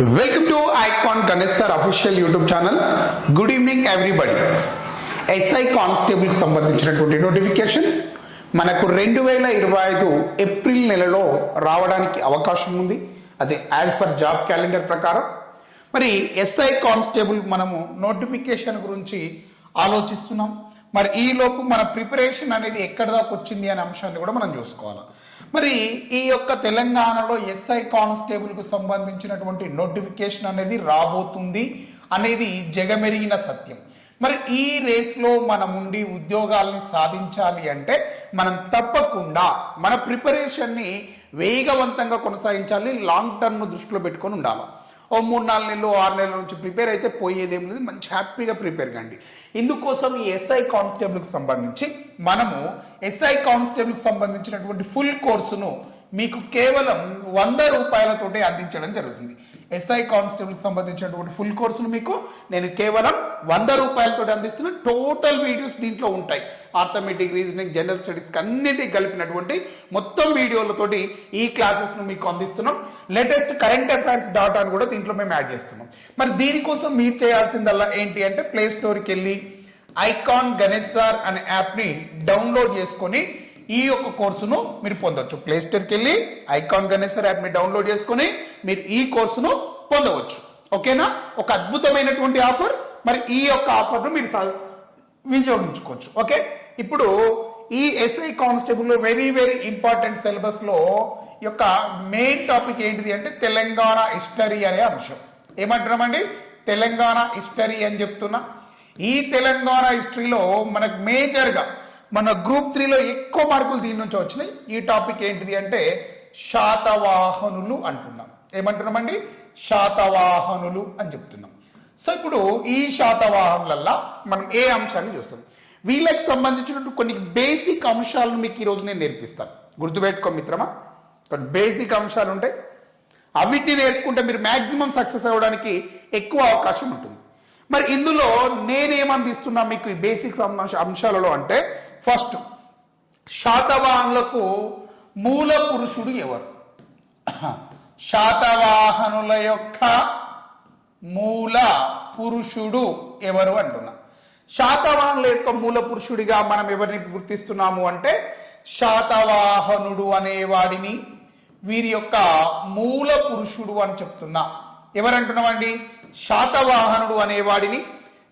Welcome to icon Ganesh sir official YouTube channel good evening everybody SI constable సంబంధించినటువంటి notification మనకు రెండు వేల ఇరవై ఐదు ఏప్రిల్ నెలలో రావడానికి అవకాశం ఉంది. అది యాజ్ ఫర్ జాబ్ క్యాలెండర్ ప్రకారం. మరి ఎస్ఐ కానిస్టేబుల్ మనము నోటిఫికేషన్ గురించి ఆలోచిస్తున్నాం. మరి ఈ లోపు మన ప్రిపరేషన్ అనేది ఎక్కడ దాకా వచ్చింది అనే అంశాన్ని కూడా మనం చూసుకోవాలి. మరి ఈ యొక్క తెలంగాణలో ఎస్ఐ కానిస్టేబుల్కు సంబంధించినటువంటి నోటిఫికేషన్ అనేది రాబోతుంది అనేది జగమెరిగిన సత్యం. మరి ఈ రేస్లో మనం ఉండి ఉద్యోగాల్ని సాధించాలి అంటే మనం తప్పకుండా మన ప్రిపరేషన్ని వేగవంతంగా కొనసాగించాలి లాంగ్ టర్మ్ దృష్టిలో పెట్టుకొని ఉండాలి. ఓ మూడు నాలుగు నెలలు ఆరు నెలల నుంచి ప్రిపేర్ అయితే పోయేదేం లేదు. మంచి హ్యాపీగా ప్రిపేర్ కండి. ఇందుకోసం ఈ ఎస్ఐ కానిస్టేబుల్కి సంబంధించి మనము ఎస్ఐ కానిస్టేబుల్కి సంబంధించినటువంటి ఫుల్ కోర్సును మీకు కేవలం వంద రూపాయలతోటే అందించడం జరుగుతుంది. ఎస్ఐ కానిస్టేబుల్ సంబంధించినటువంటి ఫుల్ కోర్సులు మీకు నేను కేవలం వంద రూపాయలతో అందిస్తున్నాను టోటల్ వీడియోస్ దీంట్లో ఉంటాయి. ఆర్థమెటిక్ రీజనింగ్ జనరల్ స్టడీస్కి అన్నిటికీ కలిపినటువంటి మొత్తం వీడియోలతోటి ఈ క్లాసెస్ను మీకు అందిస్తున్నాం. లేటెస్ట్ కరెంట్ అఫైర్స్ డాటా అని కూడా దీంట్లో మేము యాడ్ చేస్తున్నాం. మరి దీనికోసం మీరు చేయాల్సిందల్లా ఏంటి అంటే ప్లే స్టోర్కి వెళ్ళి ఐకాన్ గణేష్ సార్ అనే యాప్ని డౌన్లోడ్ చేసుకొని ఈ యొక్క కోర్సును మీరు పొందవచ్చు ప్లే స్టోర్కి వెళ్ళి icon Ganeshwar sir app download చేసుకుని మీరు ఈ కోర్సును పొందవచ్చు. ఓకేనా? ఒక అద్భుతమైనటువంటి ఆఫర్. మరి ఈ యొక్క ఆఫర్ను మీరు వినియోగించుకోవచ్చు. ఓకే? ఇప్పుడు ఈ SI constable very very important సిలబస్లో యొక్క మెయిన్ టాపిక్ ఏంటిది అంటే తెలంగాణ హిస్టరీ అనే అంశం. ఏమంటున్నామండి? తెలంగాణ హిస్టరీ అని చెప్తున్నా. ఈ తెలంగాణ హిస్టరీలో మనకు మేజర్గా మన గ్రూప్ త్రీలో ఎక్కువ మార్కులు దీని నుంచి వచ్చినాయి. ఈ టాపిక్ ఏంటిది అంటే శాతవాహనులు అంటున్నాం. ఏమంటున్నామండి? శాతవాహనులు అని చెప్తున్నాం. సో ఇప్పుడు ఈ శాతవాహనులల్లా మనం ఏ అంశాన్ని చూస్తాం? వీళ్ళకి సంబంధించినటువంటి కొన్ని బేసిక్ అంశాలను మీకు ఈరోజు నేను నేర్పిస్తాను. గుర్తుపెట్టుకో మిత్రమా? కొన్ని బేసిక్ అంశాలు ఉంటాయి అవిటిని నేర్చుకుంటే మీరు మాక్సిమం సక్సెస్ అవ్వడానికి ఎక్కువ అవకాశం ఉంటుంది. మరి ఇందులో నేనేమందిస్తున్నా మీకు ఈ బేసిక్ అంశాలలో అంటే ఫస్ట్ శాతవాహనులకు మూల పురుషుడు ఎవరు? శాతవాహనుల యొక్క మూల పురుషుడు ఎవరు అంటున్నా. శాతవాహనుల యొక్క మూల పురుషుడిగా మనం ఎవరిని గుర్తిస్తున్నాము అంటే శాతవాహనుడు అనేవాడిని వీరి యొక్క మూల పురుషుడు అని చెప్తున్నా. ఎవరంటున్నామండి? శాతవాహనుడు అనేవాడిని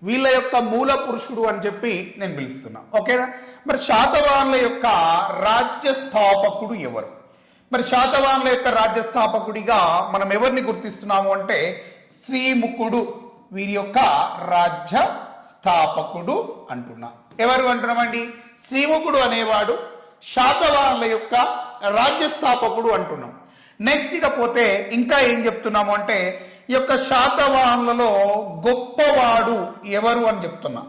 వీళ్ళ యొక్క మూల పురుషుడు అని చెప్పి నేను పిలుస్తున్నా. ఓకేనా? మరి శాతవాహనుల యొక్క రాజ్య స్థాపకుడు ఎవరు? మరి శాతవాహనుల యొక్క రాజ్య స్థాపకుడిగా మనం ఎవరిని గుర్తిస్తున్నాము అంటే శ్రీముఖుడు వీరి యొక్క రాజ్య స్థాపకుడు అంటున్నా. ఎవరు అంటున్నామండి? శ్రీముఖుడు అనేవాడు శాతవాహనుల యొక్క రాజ్య స్థాపకుడు అంటున్నాం. నెక్స్ట్ ఇక పోతే ఇంకా ఏం చెప్తున్నాము అంటే ఈ యొక్క శాతవాహనులలో గొప్పవాడు ఎవరు అని చెప్తున్నా.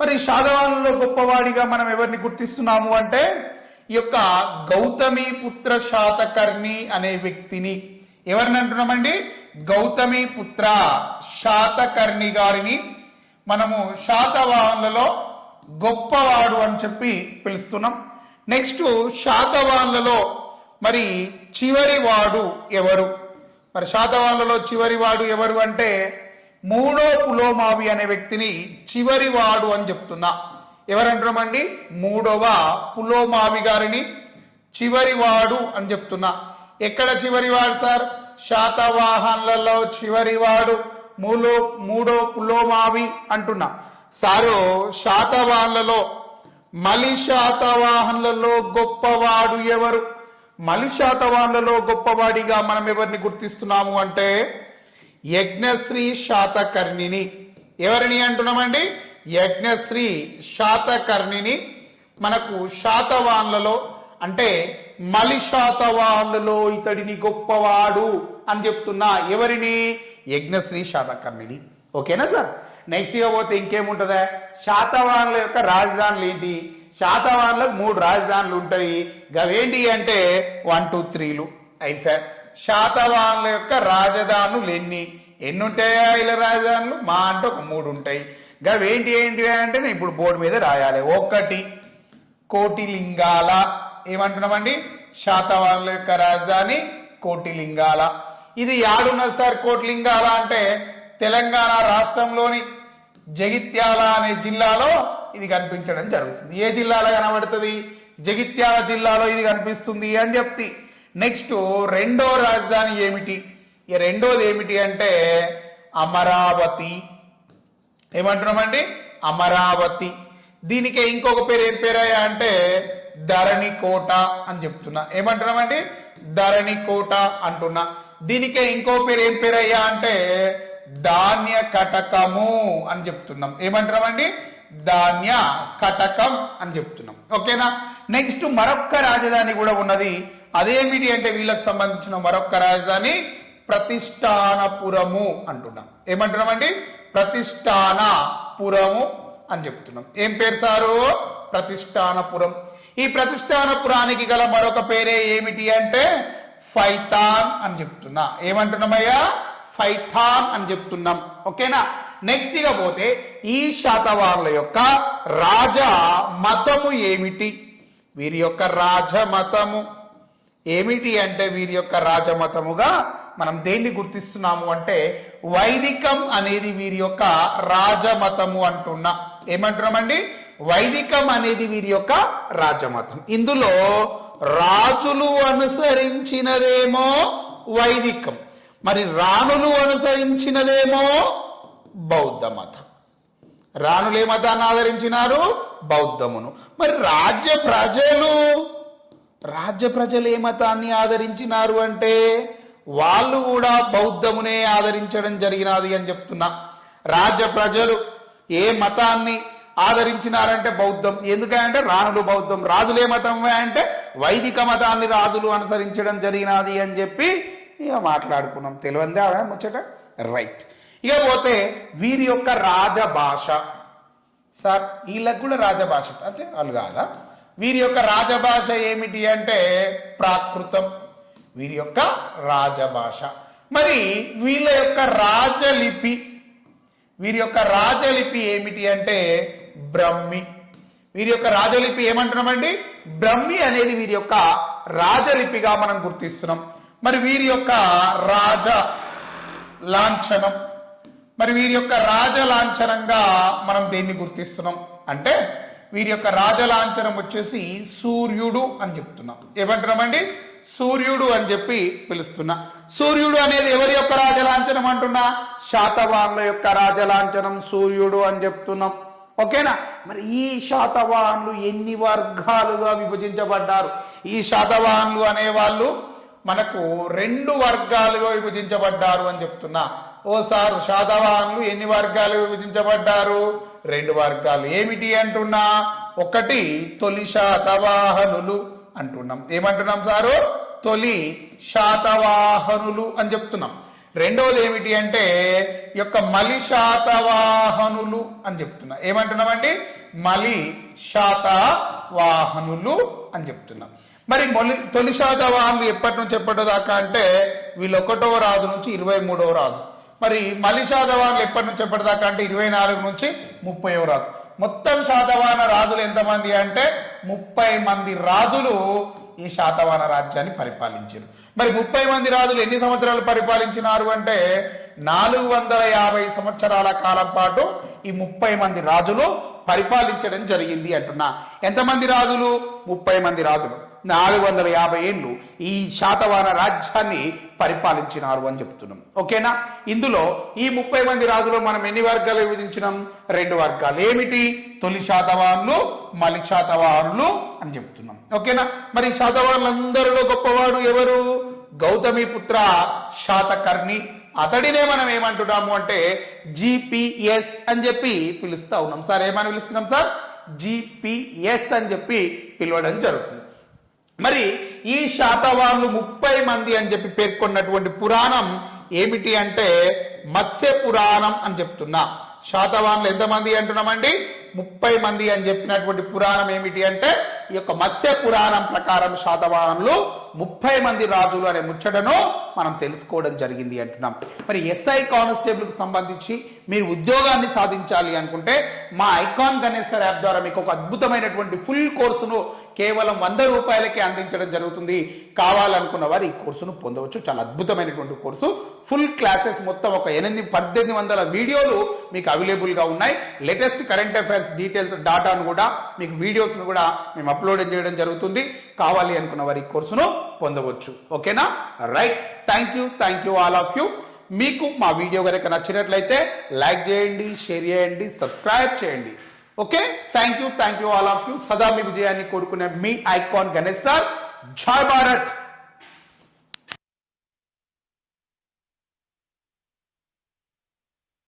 మరి శాతవాహనులలో గొప్పవాడిగా మనం ఎవరిని గుర్తిస్తున్నాము అంటే ఈ యొక్క గౌతమి పుత్ర శాతకర్ణి అనే వ్యక్తిని. ఎవరిని అంటున్నామండి? గౌతమి పుత్ర శాతకర్ణి గారిని మనము శాతవాహనులలో గొప్పవాడు అని చెప్పి పిలుస్తున్నాం. నెక్స్ట్ శాతవాహనులలో మరి చివరి వాడు ఎవరు? మరి శాతవాహనులలో చివరి వాడు ఎవరు అంటే మూడో పులోమావి అనే వ్యక్తిని చివరి వాడు అని చెప్తున్నా. ఎవరంటున్నామండి? మూడవ పులోమావి గారిని చివరి వాడు అని చెప్తున్నా. ఎక్కడ చివరి వాడు సార్? శాతవాహన్లలో చివరి వాడు మూలో మూడో పులోమావి అంటున్నా. సారు శాతవాహన్లలో మలి శాతవాహన్లలో గొప్పవాడు ఎవరు? మలి శాతవాహనులలో గొప్పవాడిగా మనం ఎవరిని గుర్తిస్తున్నాము అంటే యజ్ఞశ్రీ శాతకర్ణిని. ఎవరిని అంటున్నామండి? యజ్ఞశ్రీ శాతకర్ణిని. మనకు శాతవాన్లలో అంటే మలి ఇతడిని గొప్పవాడు అని చెప్తున్నా ఎవరిని? యజ్ఞశ్రీ శాతకర్ణిని. ఓకేనా సార్? నెక్స్ట్ ఇక పోతే ఇంకేముంటుందా? శాతవాన్ల యొక్క రాజధానులు ఏంటి? శాతవాన్లకు మూడు రాజధానులు ఉంటాయి. గవేంటి అంటే వన్ టూ త్రీలు. అయితే సార్. యొక్క రాజధానులు ఎన్ని? ఎన్ని ఉంటాయా ఇలా రాజధానులు? మా అంటే ఒక మూడు ఉంటాయి. గవేంటి ఏంటి అంటే నేను ఇప్పుడు బోర్డు మీద రాయాలి. ఒకటి కోటిలింగాల. ఏమంటున్నామండి? శాతవాహనుల యొక్క రాజధాని కోటిలింగాల. ఇది యాడున్నది సార్ కోటిలింగాల అంటే తెలంగాణ రాష్ట్రంలోని జగిత్యాల అనే జిల్లాలో ఇది కనిపించడం జరుగుతుంది. ఏ జిల్లాలో కనబడుతుంది? జగిత్యాల జిల్లాలో ఇది కనిపిస్తుంది అని చెప్తి. నెక్స్ట్ రెండో రాజధాని ఏమిటి? ఈ రెండోది ఏమిటి అంటే అమరావతి. ఏమంటున్నామండి? అమరావతి. దీనికి ఇంకొక పేరు ఏం పేరయ్యా అంటే ధరణి కోట అని చెప్తున్నా. ఏమంటున్నామండి? ధరణి కోట అంటున్నా. దీనికే ఇంకో పేరు ఏం పేరయ్యా అంటే ధాన్య కటకము అని చెప్తున్నాం. ఏమంటున్నామండి ధాన్య కటకం అని చెప్తున్నాం. ఓకేనా? నెక్స్ట్ మరొక్క రాజధాని కూడా ఉన్నది. అదేమిటి అంటే వీళ్ళకి సంబంధించిన మరొక్క రాజధాని? ప్రతిష్టానపురము అంటున్నాం. ఏమంటున్నామండి? ప్రతిష్టానపురము అని చెప్తున్నాం. ఏం పేరు సారు? ప్రతిష్టానపురం. ఈ ప్రతిష్టానపురానికి గల మరొక పేరే ఏమిటి అంటే? ఫైతాన్ అని చెప్తున్నా. ఏమంటున్నామయ్యా? ఫైథాన్ అని చెప్తున్నాం. ఓకేనా? నెక్స్ట్ ఇక పోతే ఈ శాతవార్ల యొక్క రాజ మతము ఏమిటి? వీరి యొక్క రాజమతము ఏమిటి అంటే వీరి యొక్క రాజమతముగా మనం దేన్ని గుర్తిస్తున్నాము అంటే వైదికం అనేది వీరి యొక్క రాజమతము అంటున్నా. ఏమంటున్నామండి? వైదికం అనేది వీరి యొక్క రాజమతం ఇందులో రాజులు అనుసరించినదేమో వైదికం. మరి రాణులు అనుసరించినదేమో బౌద్ధ మతం. రాణులు ఏ మతాన్ని ఆదరించినారు? బౌద్ధమును. మరి రాజ్య ప్రజలు రాజ్య ప్రజలు ఏ మతాన్ని ఆదరించినారు అంటే వాళ్ళు కూడా బౌద్ధమునే ఆదరించడం జరిగినది అని చెప్తున్నా. రాజ్య ప్రజలు ఏ మతాన్ని ఆదరించినారంటే బౌద్ధం. ఎందుకంటే రాణులు బౌద్ధం. రాజులే మతం అంటే వైదిక మతాన్ని రాజులు అనుసరించడం జరిగినది అని చెప్పి ఇక మాట్లాడుకున్నాం. తెలియందే ఆమె ముచ్చట? రైట్ ఇక పోతే వీరి యొక్క రాజభాష. సార్ వీళ్ళకు కూడా రాజభాష అంటే వాళ్ళు కాదా? వీరి యొక్క రాజభాష ఏమిటి అంటే ప్రాకృతం. వీరి యొక్క రాజభాష. మరి వీళ్ళ యొక్క రాజలిపి వీరి యొక్క రాజలిపి ఏమిటి అంటే బ్రహ్మి. వీరి యొక్క రాజలిపి ఏమంటున్నామండి? బ్రహ్మి అనేది వీరి యొక్క రాజలిపిగా మనం గుర్తిస్తున్నాం. మరి వీరి యొక్క రాజ లాంఛనం. మరి వీరి యొక్క రాజ లాంఛనంగా మనం దేన్ని గుర్తిస్తున్నాం? అంటే వీరి యొక్క రాజ లాంఛనం వచ్చేసి సూర్యుడు అని చెప్తున్నాం. ఏమంటున్నామండి? సూర్యుడు అని చెప్పి పిలుస్తున్నా. సూర్యుడు అనేది ఎవరి యొక్క రాజలాంఛనం అంటున్నా? శాతవాన్ల యొక్క రాజలాంఛనం సూర్యుడు అని చెప్తున్నాం. ఓకేనా? మరి ఈ శాతవాన్లు ఎన్ని వర్గాలుగా విభజించబడ్డారు? ఈ శాతవాన్లు అనేవాళ్ళు మనకు రెండు వర్గాలుగా విభజించబడ్డారు అని చెప్తున్నా. ఓ సారు శాతవాహనులు ఎన్ని వర్గాలు విభజించబడ్డారు? రెండు వర్గాలు. ఏమిటి అంటున్నా? ఒకటి తొలి శాతవాహనులు అంటున్నాం. ఏమంటున్నాం సారు? తొలి శాతవాహనులు అని చెప్తున్నాం. రెండవది ఏమిటి అంటే యొక్క మలి శాతవాహనులు అని చెప్తున్నా. ఏమంటున్నామండి? మలి శాతవాహనులు అని చెప్తున్నాం. మరి మొలి తొలి శాతవాహనులు ఎప్పటి నుంచి ఎప్పటి దాకా అంటే వీళ్ళు ఒకటవ రాజు నుంచి ఇరవై మూడవ రాజు. మరి మలి శాతవాహనులు ఎప్పటి నుంచి ఎప్పటి దాకా అంటే ఇరవై నాలుగు నుంచి ముప్పైవ రాజు. మొత్తం శాతవాహన రాజులు ఎంతమంది అంటే ముప్పై మంది రాజులు ఈ శాతవాహన రాజ్యాన్ని పరిపాలించారు. మరి ముప్పై మంది రాజులు ఎన్ని సంవత్సరాలు పరిపాలించినారు అంటే నాలుగు వందల యాభై సంవత్సరాల కాలం పాటు ఈ ముప్పై మంది రాజులు పరిపాలించడం జరిగింది అంటున్నా. ఎంతమంది రాజులు? ముప్పై మంది రాజులు. నాలుగు వందల యాభై ఏళ్ళు ఈ శాతవాహన రాజ్యాన్ని పరిపాలించినారు అని చెప్తున్నాం. ఓకేనా? ఇందులో ఈ ముప్పై మంది రాజులు మనం ఎన్ని వర్గాలు విభజించినాం? రెండు వర్గాలు. ఏమిటి? తొలి శాతవానులు మలి శాతవానులు అని చెప్తున్నాం. ఓకేనా? మరి శాతవానులందరిలో గొప్పవాడు ఎవరు? గౌతమి పుత్ర శాతకర్ణి. అతడినే మనం ఏమంటున్నాము అంటే జిపిఎస్ అని చెప్పి పిలుస్తా ఉన్నాం. సార్ ఏమని పిలుస్తున్నాం సార్? జిపిఎస్ అని చెప్పి పిలవడం జరుగుతుంది. మరి ఈ శాతవాహనులు ముప్పై మంది అని చెప్పి పేర్కొన్నటువంటి పురాణం ఏమిటి అంటే మత్స్య పురాణం అని చెప్తున్నా. శాతవాహనులు ఎంతమంది అంటున్నామండి? ముప్పై మంది అని చెప్పినటువంటి పురాణం ఏమిటి అంటే ఈ యొక్క మత్స్య పురాణం ప్రకారం శాతవాహనులు ముప్పై మంది రాజులు అనే ముచ్చటను మనం తెలుసుకోవడం జరిగింది అంటున్నాం. మరి ఎస్ఐ కానిస్టేబుల్కి సంబంధించి మీరు ఉద్యోగాన్ని సాధించాలి అనుకుంటే మా ఐకాన్ గణేశ్వర్ సార్ యాప్ ద్వారా మీకు ఒక అద్భుతమైనటువంటి ఫుల్ కోర్సును కేవలం వంద రూపాయలకే అందించడం జరుగుతుంది. కావాలనుకున్న వారు ఈ కోర్సును పొందవచ్చు. చాలా అద్భుతమైనటువంటి కోర్సు. ఫుల్ క్లాసెస్ మొత్తం ఒక ఎనిమిది పద్దెనిమిది వందల వీడియోలు మీకు అవైలబుల్గా ఉన్నాయి. లేటెస్ట్ కరెంట్ అఫైర్స్ డీటెయిల్స్ డాటాను కూడా మీకు వీడియోస్ను కూడా మేము అప్లోడ్ చేయడం జరుగుతుంది. కావాలి అనుకున్న వారు ఈ కోర్సును పొందవచ్చు. ఓకేనా? Right. Thank you thank you all of you మీకు మా వీడియో కనుక నచ్చినట్లయితే లైక్ చేయండి షేర్ చేయండి సబ్స్క్రైబ్ చేయండి. Okay? Thank you thank you all of you సదా మీ విజయాన్ని కోరుకునే మీ ఐకాన్ గణేష్ సార్. జై భారత్!